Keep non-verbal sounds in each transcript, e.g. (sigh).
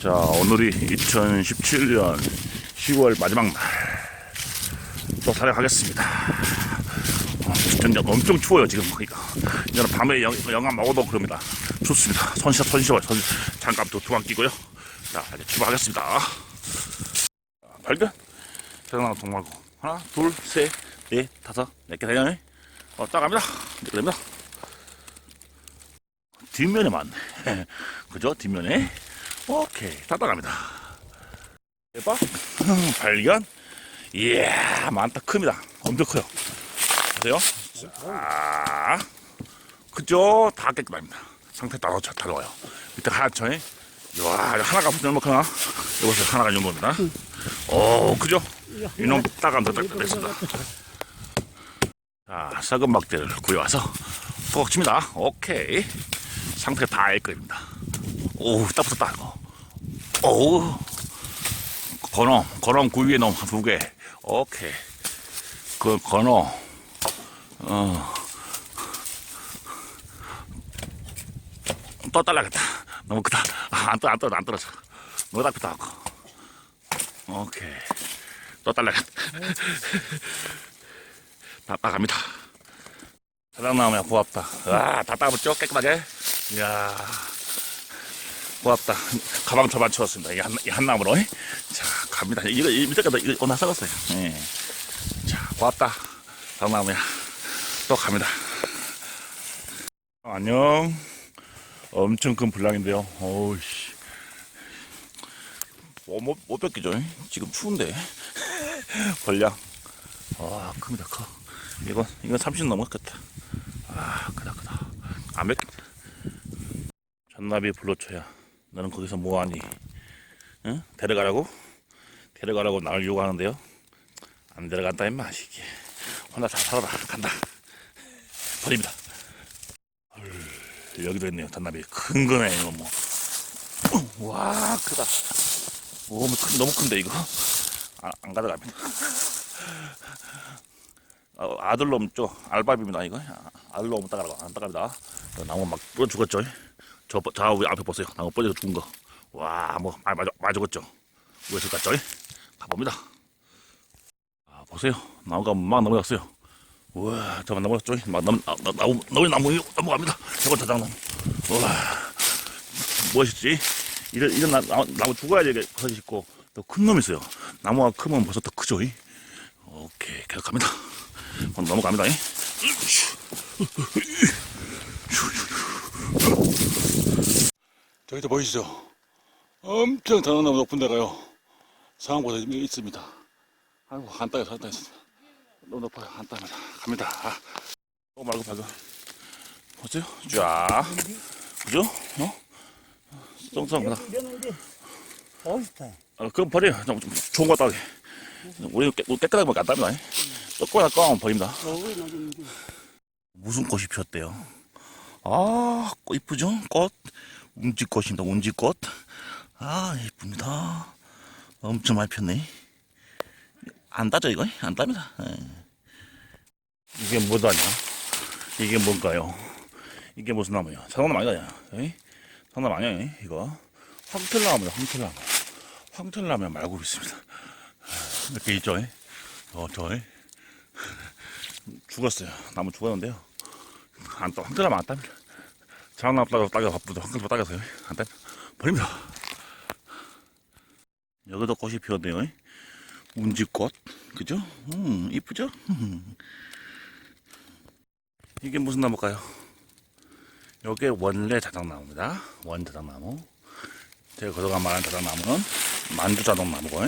자, 오늘이 2017년 10월 마지막 날. 또 촬영하겠습니다. 어, 진짜 엄청 추워요, 지금. 그러니까. 이제는 밤에 영, 영감 먹어도 그럽니다. 좋습니다. 손시어, 손시어, 손, 장갑 도 두방 끼고요. 자, 이제 출발하겠습니다. 자, 발견. 대단한 동말고. 하나, 둘, 셋, 넷, 다섯, 네개 되네. 어, 딱 갑니다. 이렇게 됩니다. 뒷면에 많네. (laughs) 그죠? 뒷면에. 오케이. 다 따갑니다. 대박. 발견. 이야, 많다. 큽니다. 엄청 커요. 보세요. 자, 그죠? 다 깨끗합니다. 상태 따로, 따로워요. 밑에 하천에. 이야, 하나가 무슨 얼마나 여보세요. 하나가 이 정도입니다. 오, 그죠? 이놈 더 됐습니다. 자, 썩은 막대를 구해와서 톡 칩니다. 오케이. 상태가 다 알거입니다. 오, 딱 붙었다, 이거. 오, 건어, 건어 구이에 놈두 개. 오케이. 그, 건어, 어. 또 딸라겠다. 너무 크다. 아, 안 떨어, 안 떨어, 안 떨어져. 너무 딱 붙어. 오케이. 또 딸라겠다. (laughs) 다 따갑니다. 사랑나무야, 고맙다. 와, 다 따봤죠? 깨끗하게. 이야. 고맙다. 가방 저만 채웠습니다. 이 한, 이 한 나무로. 자, 갑니다. 이거, 이 밑에까지 이거 오늘 썩었어요. 예. 자, 고맙다. 사랑나무야. 또 갑니다. 어, 안녕. 엄청 큰 불량인데요. 어우씨. 뭐, 못, 못 뺏기죠. 지금 추운데. (laughs) 벌량. 와, 큽니다, 커. 이건, 이건 30 넘었겠다. 아, 크다, 크다. 안 몇, 전나비 불러쳐야. 너는 거기서 뭐하니? 응? 데려가라고? 데려가라고 나를 요구하는데요. 안 데려간다, 임마, 이게. 혼자 잘 살아라. 간다. 버립니다. 헐, 여기도 있네요, 전나비. 큰 거네, 이거 뭐. 와, 크다. 오, 큰, 너무 큰데, 이거. 아, 안 가져갑니다. 어, 아들놈 쪽 알바비입니다 이거 아, 아들놈 따가라고 안 따갑니다 어, 나무 막 뿌려 죽었죠 저, 저 우리 앞에 보세요. 나무 뿌려 죽은 거 와 뭐 많이 맞아, 맞아 죽었죠. 왜 있을까죠 가봅니다. 아 보세요. 나무가 막 넘어갔어요. 우와 저만 넘어갔죠 막 넘, 나, 나, 나무 나무 나무 넘어갑니다. 저건 자장나무. 우와. 무엇이지? 이런 이런 나, 나무, 나무 죽어야 되게 있고 또 큰 놈이 있어요. 나무가 크면 벌써 더 크죠 이? 오케이 계속 갑니다. 어, 넘어갑니다. 잉? 저기도 보이시죠? 엄청 단어나무 높은 데가요. 상황보다 있습니다. 아이고, 한 땅에 한 땅에 있습니다. 너무 높아요. 한 땅에 갑니다. 아, 또 말고 발견. 보세요. 쫙. 그죠? 어? 똥쌍하다. 이러는데 어디다? 어, 그건 버려요. 좀, 좀 좋은 거 따게. 우리 깨, 깨끗하게 먹안 땁니다. 조금만 까면 버립니다. 무슨 꽃이 피었대요? 아, 꽃 이쁘죠? 꽃. 운지꽃입니다, 운지꽃. 아, 이쁩니다. 엄청 많이 피었네. 안 따죠, 이거? 안 따입니다. 예. 이게 뭐다냐? 이게 뭔가요? 이게 무슨 나무야? 자동나무 아니다, 야. 자동나무 아니야, 이? 이거. 황틀나무야, 황틀나무. 황틀나무 말고 있습니다. 이렇게 있죠, 이? 어, 저, 이? (laughs) 죽었어요. 나무 죽었는데요. 안 따, 황들나무 안 땁니다. 따가 따가 바쁘다. 황들나무 따가서요. 안 땁니다. 버립니다. 여기도 꽃이 피었네요. 운지꽃. 그죠? 음, 이쁘죠? 음. (laughs) 이게 무슨 나무일까요? 요게 원래 자작나무입니다. 원 자작나무. 제가 그동안 말한 자작나무는 만주 자작나무고.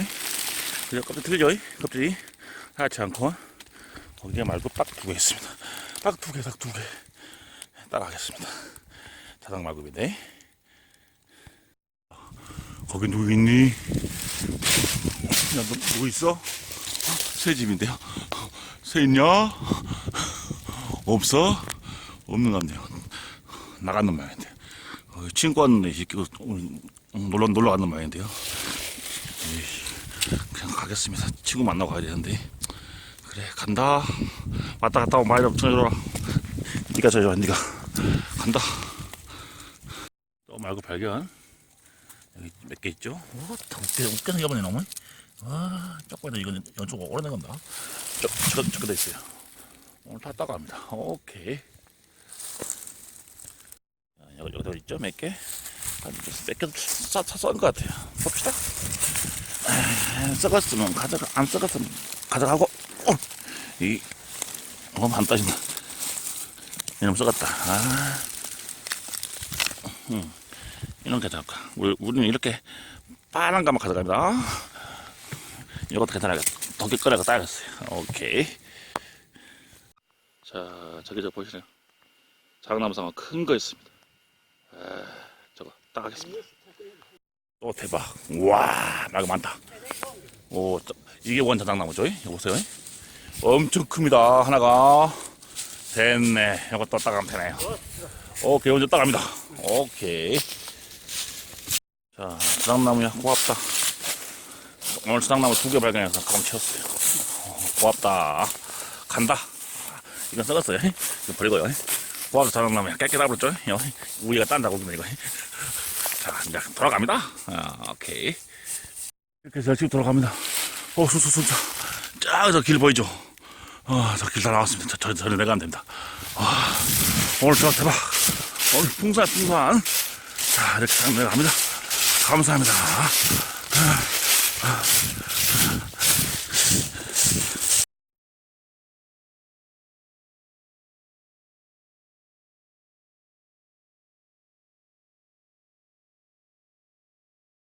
그죠? 껍질 틀리죠? 껍질이 하얗지 않고. 거기에 말고 딱 두 개 있습니다. 딱 두 개, 딱 두 개. 따라가겠습니다. 자당 말고인데. 거기 누구 있니? 야, 너 누구 있어? 어, 새 집인데요. 새 있냐? 없어? 없는 것 같네요. 나갔는 모양인데. 어, 친구 왔는데, 이 새끼, 오늘 놀러, 놀러 갔는 모양인데요. 그냥 가겠습니다. 친구 만나고 가야 되는데. 그래 간다 왔다 갔다 오면 많이 좀 전해줘라 (laughs) 니가 전해줘라 니가 간다 또 말고 발견 여기 몇 개 있죠? 와, 더 웃겨, 웃겨 생겨버네, 너무. 와, 쪽발은 이건 연속 오래된 겁니다. 쪽, 저, 저거 돼 있어요. 오늘 다 따갑니다. 오케이. 자, 여기, 여기도 있죠? 몇 개? 몇개 썬것 같아요. 봅시다. 아, 썩었으면 가져가, 안 썩었으면 가져가고, 어, 이, 어, 안 따진다. 이놈 썩었다. 아, 음, 이놈 괜찮을까? 우리, 우리는 이렇게 빠른 것만 가져갑니다. 이것도 괜찮아겠다. 더 끓여서 따야겠어요. 오케이. 자, 저기 저 보시네요. 장남상어 큰 거 있습니다. 에, 저거 따가겠습니다. 오 대박. 와, 나가 많다. 오, 저, 이게 원자 장나무죠? 이거 보세요. 엄청 큽니다. 하나가. 됐네. 이것도 따가면 되네요. 오케이, 먼저 따갑니다. 오케이. 자, 주장나무야, 고맙다. 오늘 주장나무 두 개 발견해서 가방 채웠어요. 어, 고맙다. 간다. 이건 썩었어요. 이거 버리고요. 고맙다, 주장나무야. 깨끗하게 버렸죠? 요. 우리가 딴다, 고기는 이거. 자, 이제 돌아갑니다. 아, 오케이. 이렇게 해서 집 돌아갑니다. 어, 순수. 쫙, 저길 보이죠? 어, 저길 다 나왔습니다. 저, 저, 저리 내가면 됩니다. 아, 오늘 대박, 대박. 오늘 풍산, 풍산. 자, 이렇게 쫙 내려갑니다. 감사합니다. 아, 아.